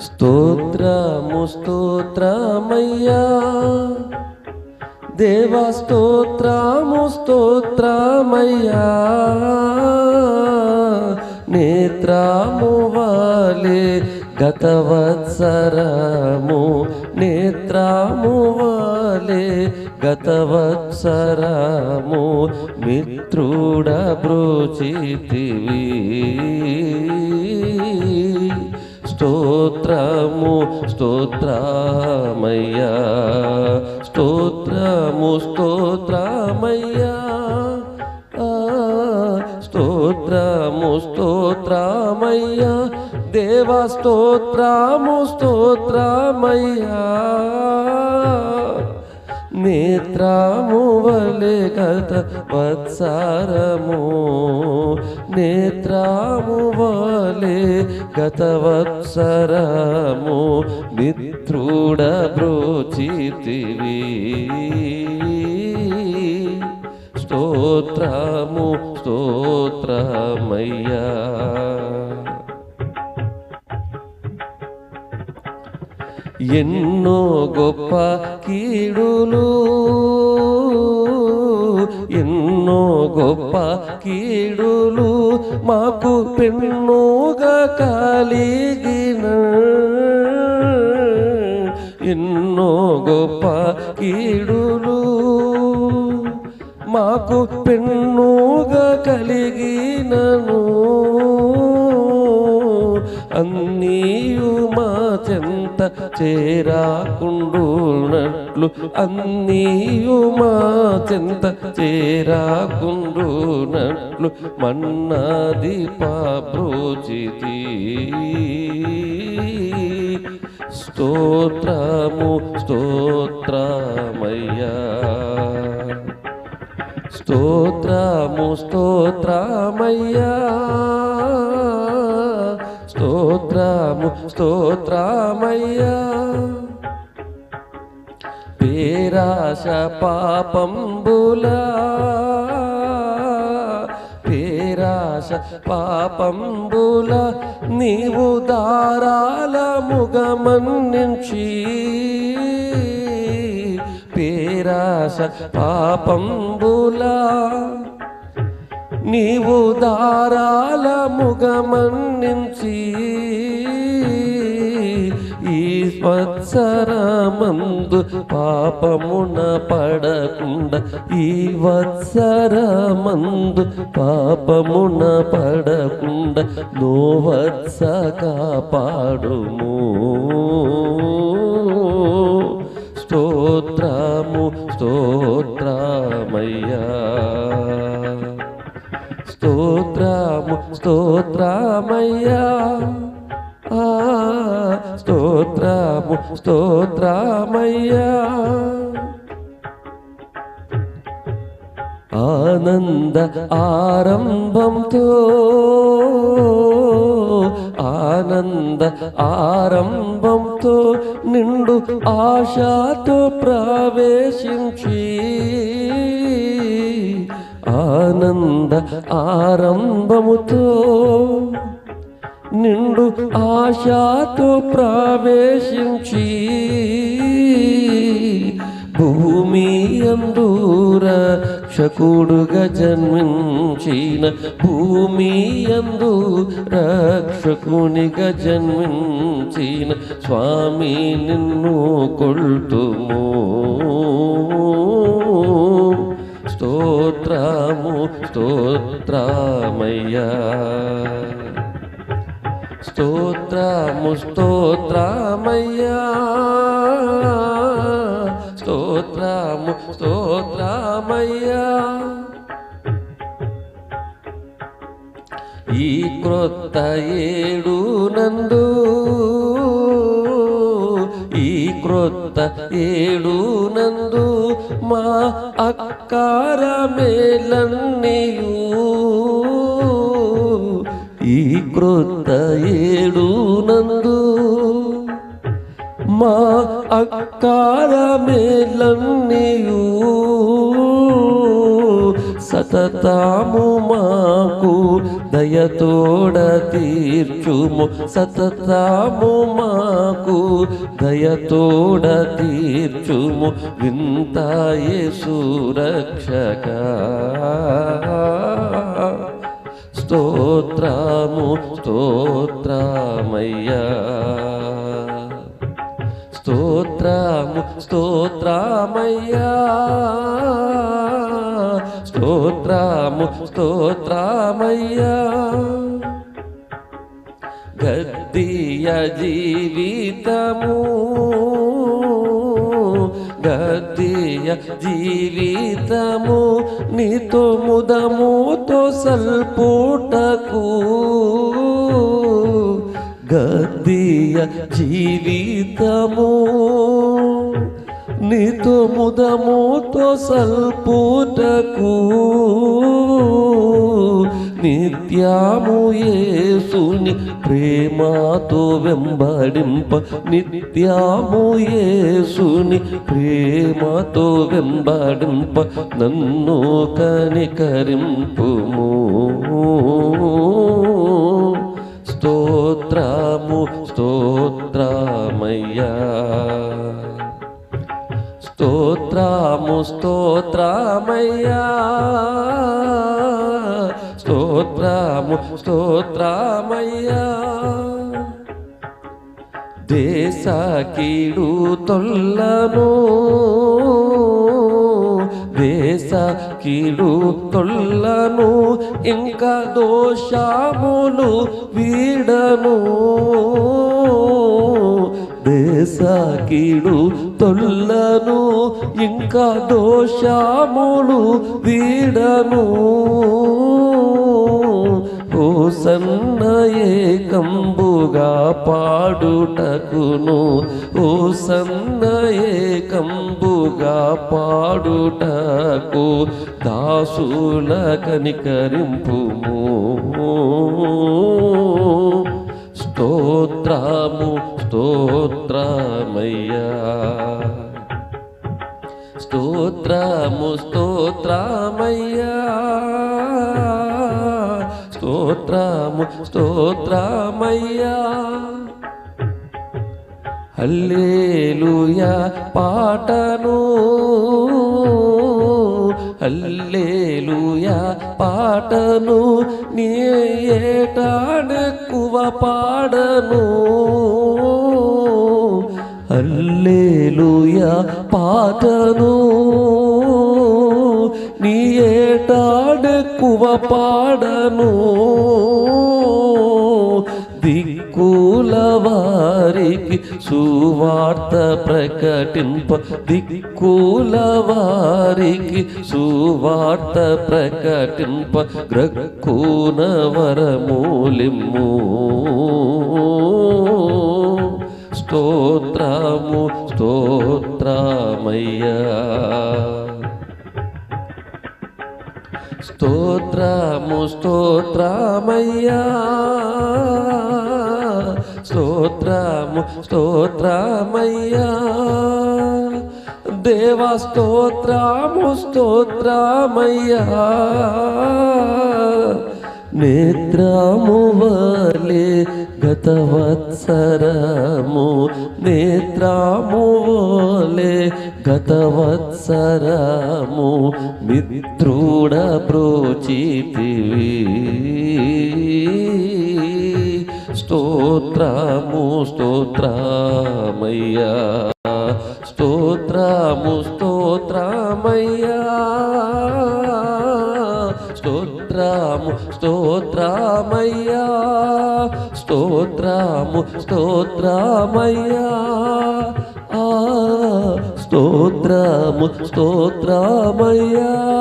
స్తోత్రము స్తోత్రమయ్యా. దేవ స్తోత్రము స్తోత్రమయ్యా. నేత్రము వాలే గతవత్సరము నేత్రము వాలే గతవత్సరము మిత్రుడ బ్రోచితివి. స్తోత్రము స్తోత్రమయ్యా. స్తోత్రము స్తోత్రమయ్యా. స్తోత్రము స్తోత్రమయ్యా. దేవ స్తోత్రము స్తోత్రమయ్యా. నేత్రము వలె గత వత్సారము. నేత్రము వలె గత వత్సరము. మిత్రుడ బ్రోచితివి. స్తోత్రము స్తోత్రమయ్యా. ఎన్నో గొప్ప కీడులు ఎన్నో గొప్ప కీడులు మాకు పెన్నుగా కలిగిన ఎన్నో గొప్ప కీడులు మాకు పెన్నుగా కలిగినను. అన్నీయు మా చెంత చేరాకుండునట్లు అన్నీయు మా చెంత చేరాకుండునట్లు మన్నాది పాబ్రోచితి స్తోత్రము స్తోత్రమయ్యా. స్తోత్రము స్తోత్రమయ్యా. స్తోత్రమయ్యా. పేరాశ పాపంబులా. పేరాశ పాపంబుల. నీవు దారాల ముగమన్నించి పేరాశ పాపంబులా. నీవు దారాల ముగమన్నించి వత్సరమందు పాపమున పడకుండా ఈ వత్సరమందు పాపమున పడకుండా నోవత్స కాపాడుము. స్తోత్రము స్తోత్రమయ్యా. స్తోత్రము స్తోత్రమయ్యా. స్తోత్రము స్తోత్రమయ్యా ఆనంద ఆరంభంతో ఆనంద ఆరంభంతో నిండు ఆశాతో ప్రవేశించి ఆనంద ఆరంభముతో నిండు ఆశతో ప్రవేశించి భూమి అందూర రక్షకుడుగా జన్మించిన భూమి అందు రక్షకునిగా జన్మించిన స్వామి నిన్ను కొల్తుము. స్తోత్రము స్తోత్రమయ్యా. స్తోత్రము స్తోత్రమయ్యా. స్తోత్రము స్తోత్రమయ్యా. ఈ క్రొత్త ఏడు నందు ఈ క్రొత్త ఏడు నందు మా అక్కార మేలన్నీయు ఈ క్రొత్త ఏడు నందు మా అక్కార మేలన్నీయు సతతాము మాకు దయతోడ తీర్చుము. సతతాము మాకు దయతోడ తీర్చుము. వింతాయే సురక్షక స్తోత్రము స్తోత్రమయ్యా. స్తోత్రము స్తోత్రమయ్యా. స్తోత్రము స్తోత్రమయ్యా. గద్దీయ జీవితము. గద్దీయ జీవితము నీతో ముదముతో సల్పుటకు. గద్దీయ జీవితము నీతో ముదముతో సల్పుటకు. నిత్యము యేసుని ప్రేమతో వెంబడింప. నిత్యము యేసుని ప్రేమతో వెంబడింప. నన్ను కనికరింపుము. స్తోత్రము స్తోత్రమయ్యా. స్తోత్రము స్తోత్రమయ్యా. స్తోత్రము స్తోత్రమయ్యా దేశ కీడు తొల్లను దేశ కీడు తొల్లను ఇంకా దోషములు వీడను. దేశ కీడు తొల్లను ఇంకా దోషములు వీడను. సన్నయే కంబుగా పాడుటకును. ఓ సన్నయే కంబుగా పాడుటకు దాసుల కనికరింపుము. స్తోత్రము స్తోత్రమయ్యా. స్తోత్రము స్తోత్రమయ్యా. స్తోత్రము స్తోత్రమయ్యా హల్లేలుయా పాటను. హల్లేలుయా పాటను. నీ ఏటాడెక్కువ పాడను. హల్లేలుయా పాటను. నీ ఏటాడెక్కువ పాడను. దిక్కుల వారికి సువార్త ప్రకటింప. దిక్కుల వారికి సువార్త ప్రకటింప. గ్రక్కున వరమూలిమ్ము. స్తోత్రము స్తోత్రమయ్యా. స్తోత్రము స్తోత్రమయ్యా. దేవా స్తోత్రము స్తోత్రమయ్యా. నేత్రము వలే గతవత్సరము నేత్రము వలే గతవత్సరము మిత్రుడ ప్రోచితివి. స్తోత్రము స్తోత్రమయ్యా. స్తోత్రము స్తోత్రమయ్యా. స్తోత్రము స్తోత్రమయ్యా. స్తోత్రము స్తోత్రమయ్యా. స్తోత్రము స్తోత్రమయ్యా.